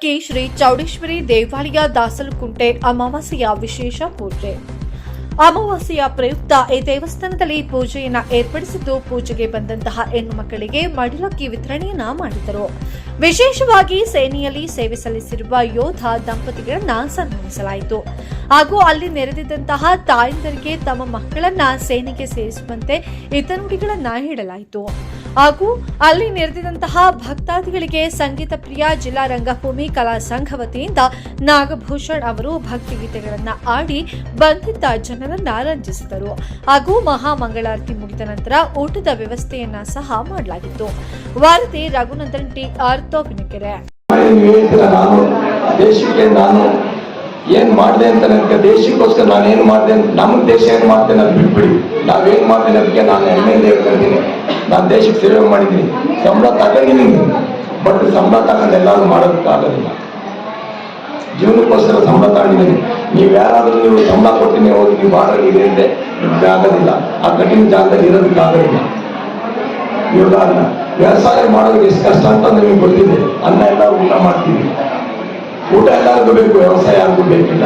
ಮಂಗಳಕ್ಕೆ ಶ್ರೀ ಚೌಡೇಶ್ವರಿ ದೇವಾಲಯ ದಾಸಲುಕುಂಟೆ ಅಮಾವಾಸ್ಯೆಯ ವಿಶೇಷ ಪೂಜೆ. ಅಮಾವಾಸ್ಯೆಯ ಪ್ರಯುಕ್ತ ಈ ದೇವಸ್ಥಾನದಲ್ಲಿ ಪೂಜೆಯನ್ನ ಏರ್ಪಡಿಸಿದ್ದು ಪೂಜೆಗೆ ಬಂದಂತಹ ಹೆಣ್ಣು ಮಕ್ಕಳಿಗೆ ಮಡಿಲಕ್ಕಿ ವಿತರಣೆಯನ್ನ ಮಾಡಿದರು. ವಿಶೇಷವಾಗಿ ಸೇನೆಯಲ್ಲಿ ಸೇವೆ ಸಲ್ಲಿಸಿರುವ ಯೋಧ ದಂಪತಿಗಳನ್ನ ಸನ್ಮಾನಿಸಲಾಯಿತು. ಹಾಗೂ ಅಲ್ಲಿ ನೆರೆದಿದ್ದಂತಹ ತಾಯಂದರಿಗೆ ತಮ್ಮ ಮಕ್ಕಳನ್ನ ಸೇನೆಗೆ ಸೇರಿಸುವಂತೆ ಹಿತನುಡಿಗಳನ್ನ ಹೇಳಲಾಯಿತು. ಹಾಗೂ ಅಲ್ಲಿ ನೆರೆದಿದ್ದಂತಹ ಭಕ್ತಾದಿಗಳಿಗೆ ಸಂಗೀತ ಪ್ರಿಯ ಜಿಲ್ಲಾ ರಂಗಭೂಮಿ ಕಲಾ ಸಂಘ ವತಿಯಿಂದ ನಾಗಭೂಷಣ್ ಅವರು ಭಕ್ತಿಗೀತೆಗಳನ್ನ ಆಡಿ ಬಂದಿದ್ದ ಜನರನ್ನ ರಂಜಿಸಿದರು. ಹಾಗೂ ಮಹಾಮಂಗಳಾರತಿ ಮುಗಿದ ನಂತರ ಊಟದ ವ್ಯವಸ್ಥೆಯನ್ನ ಸಹ ಮಾಡಲಾಗಿತ್ತು. Varathi Raghunandan T R Thopinakere. ಏನ್ ಮಾಡಿದೆ ಅಂತ ನನಗೆ ದೇಶಕ್ಕೋಸ್ಕರ ನಾನು ಏನು ಮಾಡಿದೆ ನಮ್ಮ ದೇಶ ಏನ್ ಮಾಡ್ತೇನೆ ಅದು ಬಿಟ್ಬಿಡಿ. ನಾವೇನ್ ಮಾಡ್ತೇನೆ ಅದಕ್ಕೆ ನಾನು ಹೆಮ್ಮೆಯಿಂದ ಹೇಳ್ಕೊಂಡಿದ್ದೀನಿ ನಾನು ದೇಶಕ್ಕೆ ಸೇವೆ ಮಾಡಿದ್ದೀನಿ. ಸಂಬಳ ತಗೊಂಡಿದ್ದೀನಿ ಬಟ್ ಸಂಬಳ ತಗೊಂಡು ಎಲ್ಲರೂ ಮಾಡೋದಕ್ಕಾಗೋದಿಲ್ಲ ಜೀವನಕ್ಕೋಸ್ಕರ ಸಂಬಳ ತಗೊಂಡಿದ್ದೀನಿ. ನೀವು ಯಾರಾದರೂ ನೀವು ಸಂಬಳ ಕೊಡ್ತೀನಿ ಹೋಗಿ, ನೀವು ಬಾರ್ಡರ್ ಇದೆ ಅಂದ್ರೆ ಆಗೋದಿಲ್ಲ. ಆ ಕಠಿಣ ಜಾಗದಲ್ಲಿ ಇರೋದಕ್ಕಾಗೋದಿಲ್ಲ ಇವಾಗ ವ್ಯವಸಾಯ ಮಾಡೋದು ಎಷ್ಟು ಕಷ್ಟ ಅಂತ ನಿಮಗೆ ಗೊತ್ತಿದೆ. ಅನ್ನ ಎಲ್ಲ ಊಟ ಮಾಡ್ತೀವಿ. ಊಟ ಎಲ್ಲರಿಗೂ ಬೇಕು, ವ್ಯವಸಾಯ ಯಾರಿಗೂ ಬೇಕಿಲ್ಲ.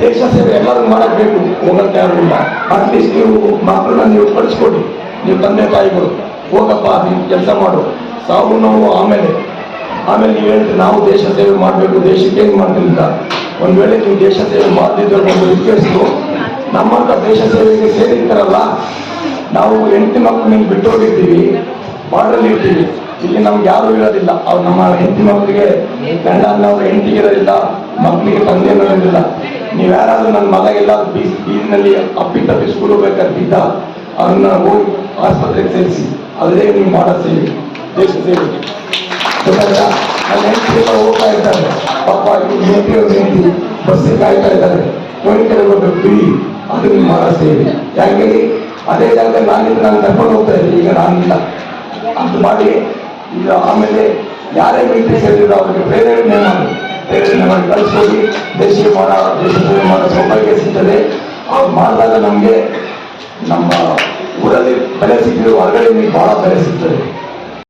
ದೇಶ ಸೇವೆ ಎಲ್ಲರಿಗೂ ಮಾಡಬೇಕು ಬೇಕು ಹೋಗಕ್ಕೆ ಯಾರು ಇಲ್ಲ ಅಟ್ಲೀಸ್ಟ್ ನೀವು ಮಕ್ಕಳನ್ನ ನೀವು ಕಳಿಸ್ಕೊಡಿ. ನೀವು ತಂದೆ ತಾಯಿಗಳು, ಹೋಗಪ್ಪ ನೀವು ಕೆಲಸ ಮಾಡು. ಸಾವು ನೋವು ಆಮೇಲೆ. ಆಮೇಲೆ ನೀವು ಹೇಳ್ತೀರಿ, ನಾವು ದೇಶ ಸೇವೆ ಮಾಡಬೇಕು, ದೇಶಕ್ಕೆ ಏನು ಮಾಡ್ತಿಲ್ಲ ಒಂದು ವೇಳೆ ನೀವು ದೇಶ ಸೇವೆ ಮಾಡದಿದ್ದರೆ ಒಂದು ರಿಕ್ವೆಸ್ಟು ನಮ್ಮಂತ ದೇಶ ಸೇವೆಗೆ ಸೇರಿರ್ತಾರಲ್ಲ, ನಾವು ಹೆಂಡತಿ ಮಕ್ಕಳು ನಿಮ್ಗೆ ಬಿಟ್ಟು ಹೋಗಿರ್ತೀವಿ ಬಾರ್ಡ್ರಲ್ಲಿ ಇರ್ತೀವಿ. ಇಲ್ಲಿ ನಮ್ಗೆ ಯಾರು ಇರೋದಿಲ್ಲ. ಅವ್ರು ನಮ್ಮ ಹೆಂಡತಿ ಮಕ್ಕಳಿಗೆ ಗಂಡ ಅನ್ನೋರು ಹೆಂಡತಿಗೆ ಇರೋದಿಲ್ಲ, ಮಕ್ಕಳಿಗೆ ತಂದೆ ಇರೋದಿಲ್ಲ. ನೀವು ಯಾರಾದ್ರೂ ನನ್ನ ಮಗ ಎಲ್ಲ ಬೀಸ್, ಬೀದಿನಲ್ಲಿ ಅಪ್ಪಿ ತಪ್ಪಿ ಸ್ಕೂಲ್ ಹೋಗ್ಬೇಕಾಗ್ತಿದ್ದ ಅವ್ರನ್ನ ಹೋಗಿ ಆಸ್ಪತ್ರೆಗೆ ಸೇರಿಸಿ. ಅದೇ ನೀವು ಮಾಡೋ ಸೇವೆ. ದೇಶ ಸೇವೆ? ನನ್ನ ಹೆಂಡತಿ ಹೋಗ್ತಾ ಇದ್ದಾರೆ. ಪಾಪ ಹೆಂಡತಿ ಅವ್ರ ಹೆಂಡತಿ. ಬಸ್ಸಿಗೆ ಕಾಯ್ತಾ ಇದ್ದಾರೆ. ಕೋರಿಕೆರೆ ಹೋಗ್ಬೇಕು ಬಿಡಿ. ಅದು ನೀವು ಮಾಡೋ ಸೇವೆ. ಯಾಕೆ ಅದೇ ಜಾಗದಲ್ಲಿ ನಾನಿದ್ರೆ ನಾನು ಕರ್ಕೊಂಡು ಹೋಗ್ತಾ ಇದ್ದೀನಿ. ಈಗ ನಾನಿಲ್ಲ. ಅದು ಮಾಡಿ ಈಗ ಆಮೇಲೆ ಯಾರೇ ಮೀಟಿಂಗ್ ಸೇರಿದ್ರು ಅವರಿಗೆ ಪ್ರೇರಣೆ ಮಾಡಿ ಪ್ರೇರಣೆ ಮಾಡಿ ಕಳಿಸ್ಕೊಡಿ. ದೇಶೀಯ ಮಾಡ ದೇಶ ಮಾಡೋ, ಸೌಭಾಗ್ಯ ಸಿಗ್ತದೆ. ಅವ್ರು ಮಾಡಿದಾಗ ನಮಗೆ ನಮ್ಮ ಊರಲ್ಲಿ ಬೆಲೆ ಸಿಕ್ಕಿದ್ರು ಹೊರಗಡೆ ಬಹಳ ಬೆಲೆ ಸಿಗ್ತದೆ.